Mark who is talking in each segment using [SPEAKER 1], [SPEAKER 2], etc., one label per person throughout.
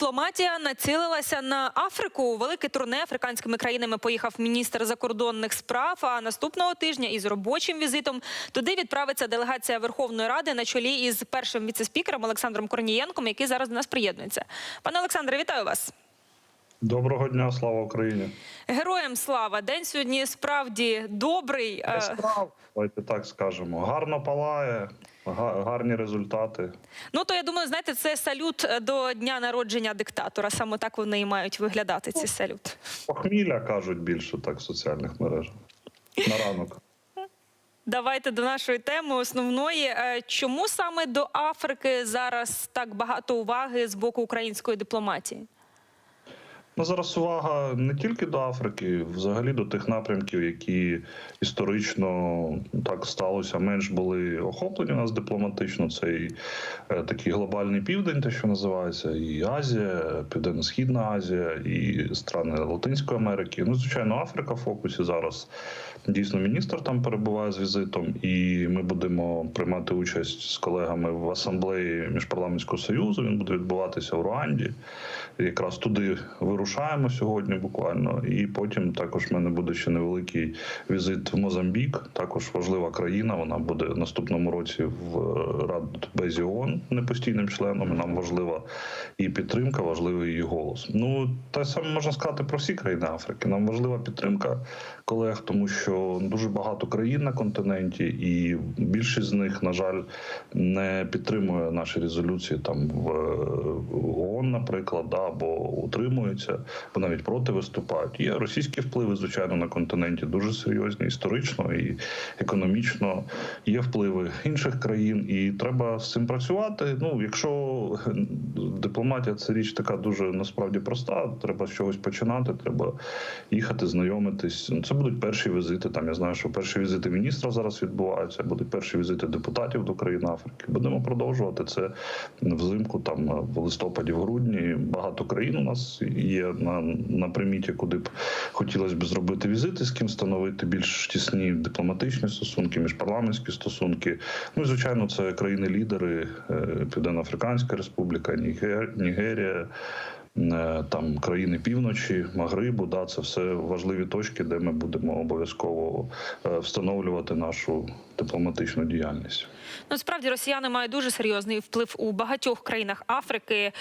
[SPEAKER 1] Дипломатія націлилася на Африку. У велике турне африканськими країнами поїхав міністр закордонних справ. А наступного тижня із робочим візитом туди відправиться делегація Верховної Ради на чолі із першим віцеспікером Олександром Корнієнком, який зараз до нас приєднується. Пане Олександре, вітаю вас.
[SPEAKER 2] Доброго дня, слава Україні.
[SPEAKER 1] Героям слава! День сьогодні справді добрий. Е,
[SPEAKER 2] Справ, давайте так скажемо. Гарно палає, гарні результати.
[SPEAKER 1] Ну то я думаю, знаєте, це салют до дня народження диктатора. Саме так вони і мають виглядати. Ці салют.
[SPEAKER 2] Похмілля кажуть більше так в соціальних мережах. На ранок.
[SPEAKER 1] Давайте до нашої теми основної. Е, Чому саме до Африки зараз так багато уваги з боку української дипломатії?
[SPEAKER 2] Ну, зараз увага не тільки до Африки, взагалі до тих напрямків, які історично так сталося, менш були охоплені у нас дипломатично. Це і е, такий глобальний південь, те, що називається, і Азія, Південно-Східна Азія, і страни Латинської Америки. Ну, звичайно, Африка в фокусі зараз. Дійсно, міністр там перебуває з візитом, і ми будемо приймати участь з колегами в асамблеї міжпарламентського союзу. Він буде відбуватися в Руанді. Якраз туди вирушаємо сьогодні, буквально. І потім також в мене буде ще невеликий візит в Мозамбік. Також важлива країна. Вона буде в наступному році в е, Радбезі ООН непостійним членом. Нам важлива її підтримка, важливий її голос. Ну те саме можна сказати про всі країни Африки. Нам важлива підтримка колег, тому що дуже багато країн на континенті, і більшість з них, на жаль, не підтримує наші резолюції там в е, ООН, наприклад, або утримуються, або навіть проти виступають. Є російські впливи, звичайно, на континенті дуже серйозні, історично і економічно. Є впливи інших країн, і треба з цим працювати. Ну, якщо дипломатія це річ така дуже насправді проста, треба з чогось починати, треба їхати, знайомитись. Ну, Це будуть перші візити. Там я знаю, що перші візити міністра зараз відбуваються, будуть перші візити депутатів до країн Африки. Будемо продовжувати це взимку, там в листопаді, в грудні. Багато країн у нас є на, на приміті, куди б хотілося б зробити візити, з ким встановити більш тісні дипломатичні стосунки, міжпарламентські стосунки. Ну і звичайно, це країни-лідери, е, Південно-Африканська Республіка, Нігер, Нігерія. Е, Там країни півночі, Магрибу, да, це все важливі точки, де ми будемо обов'язково е, встановлювати нашу дипломатичну діяльність.
[SPEAKER 1] Ну, справді росіяни мають дуже серйозний вплив у багатьох країнах Африки. Е,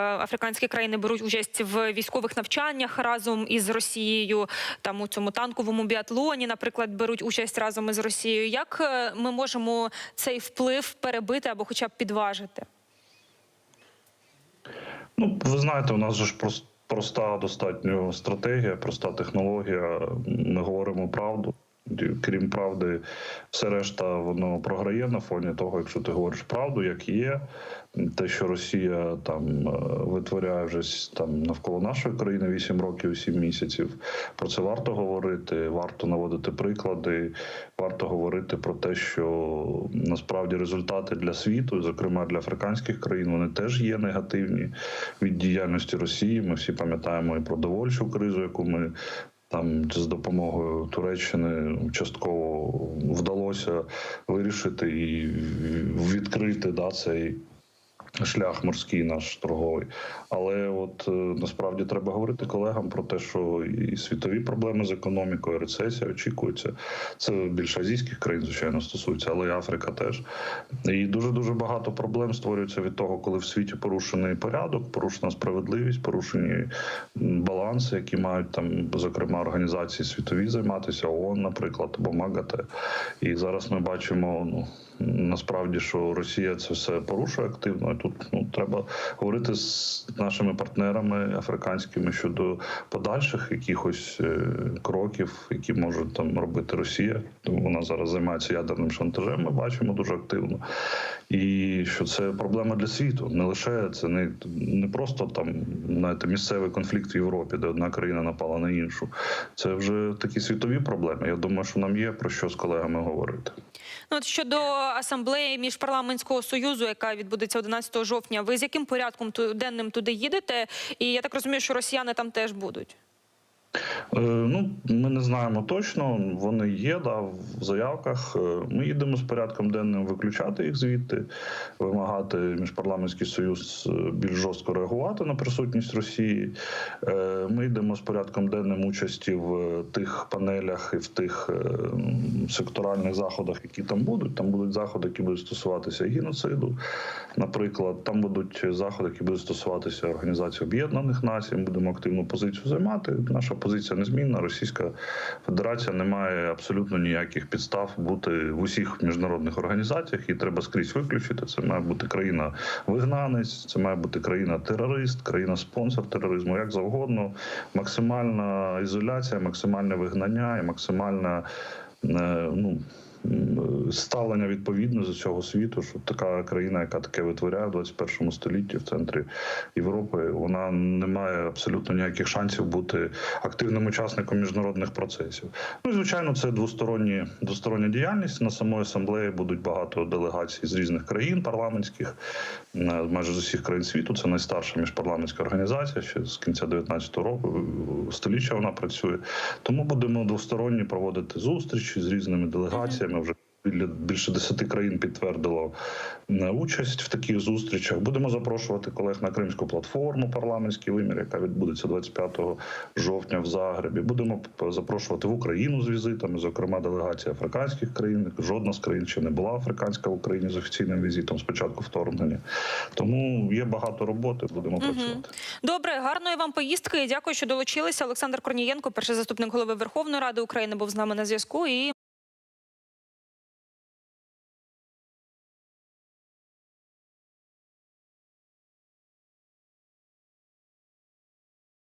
[SPEAKER 1] Африканські країни беруть участь в військових навчаннях разом із Росією. Там у цьому танковому біатлоні, наприклад, беруть участь разом із Росією. Як ми можемо цей вплив перебити або, хоча б підважити?
[SPEAKER 2] Ну, ви знаєте, у нас же ж прос- проста достатньо стратегія, проста технологія. Ми говоримо правду. Крім правди, все решта воно програє на фоні того, якщо ти говориш правду, як є. Те, що Росія там е, витворяє вже там навколо нашої країни 8 років, 7 місяців. Про це варто говорити, варто наводити приклади, варто говорити про те, що насправді результати для світу, зокрема для африканських країн, вони теж є негативні від діяльності Росії. Ми всі пам'ятаємо і продовольчу кризу, яку ми там з допомогою Туреччини частково вдалося вирішити і відкрити да, цей шлях морський наш торговий. Але от е, насправді треба говорити колегам про те, що і світові проблеми з економікою, рецесія очікується. Це більше азійських країн, звичайно, стосується, але і Африка теж. І дуже дуже багато проблем створюється від того, коли в світі порушений порядок, порушена справедливість, порушені баланси, які мають там, зокрема, організації світові займатися, ООН, наприклад, або МАГАТЕ. І зараз ми бачимо, ну насправді, що Росія це все порушує активно. І тут ну треба говорити з нашими партнерами африканськими щодо подальших якихось е, кроків, які може там робити Росія. Тому вона зараз займається ядерним шантажем. Ми бачимо дуже активно. І що це проблема для світу. Не лише це не, не просто там знаєте, місцевий конфлікт в Європі, де одна країна напала на іншу. Це вже такі світові проблеми. Я думаю, що нам є про що з колегами говорити.
[SPEAKER 1] Ну, от щодо асамблеї міжпарламентського союзу, яка відбудеться 11 жовтня, ви з яким порядком денним туди їдете? І я так розумію, що росіяни там теж будуть.
[SPEAKER 2] Е, Ну, ми не знаємо точно. Вони є да, в заявках. Е, Ми їдемо з порядком денним виключати їх звідти, вимагати міжпарламентський союз е, більш жорстко реагувати на присутність Росії. Ми йдемо з порядком денним участі в тих панелях і в тих секторальних заходах, які там будуть. Там будуть заходи, які будуть стосуватися геноциду. Наприклад, там будуть заходи, які будуть стосуватися Організації Об'єднаних Націй. Ми будемо активну позицію займати. Наша позиція незмінна. Російська Федерація не має абсолютно ніяких підстав бути в усіх міжнародних організаціях. І треба скрізь виключити. Це має бути країна вигнанець, це має бути країна терорист, країна спонсор тероризму, як завгодно. Максимальна ізоляція, максимальне вигнання і максимальна е, ну. Ставлення відповідно з цього світу, що така країна, яка таке витворяє в 21 столітті в центрі Європи, вона не має абсолютно ніяких шансів бути активним учасником міжнародних процесів. Ну і звичайно, це двосторонні двостороння діяльність. На самої асамблеї будуть багато делегацій з різних країн парламентських, майже з усіх країн світу. Це найстарша міжпарламентська організація. Ще з кінця 19 року століття вона працює. Тому будемо двосторонні проводити зустрічі з різними делегаціями. Вже біля- більше десяти країн підтвердило е, участь в таких зустрічах. Будемо запрошувати колег на Кримську платформу парламентський вимір, яка відбудеться 25 жовтня в Загребі. Будемо запрошувати в Україну з візитами, зокрема делегація африканських країн. Жодна з країн ще не була африканська в Україні з офіційним візитом з початку вторгнення. Тому є багато роботи. Будемо працювати.
[SPEAKER 1] Добре, гарної вам поїздки. Дякую, що долучилися. Олександр Корнієнко, перший заступник голови Верховної Ради України, був з нами на зв'язку. І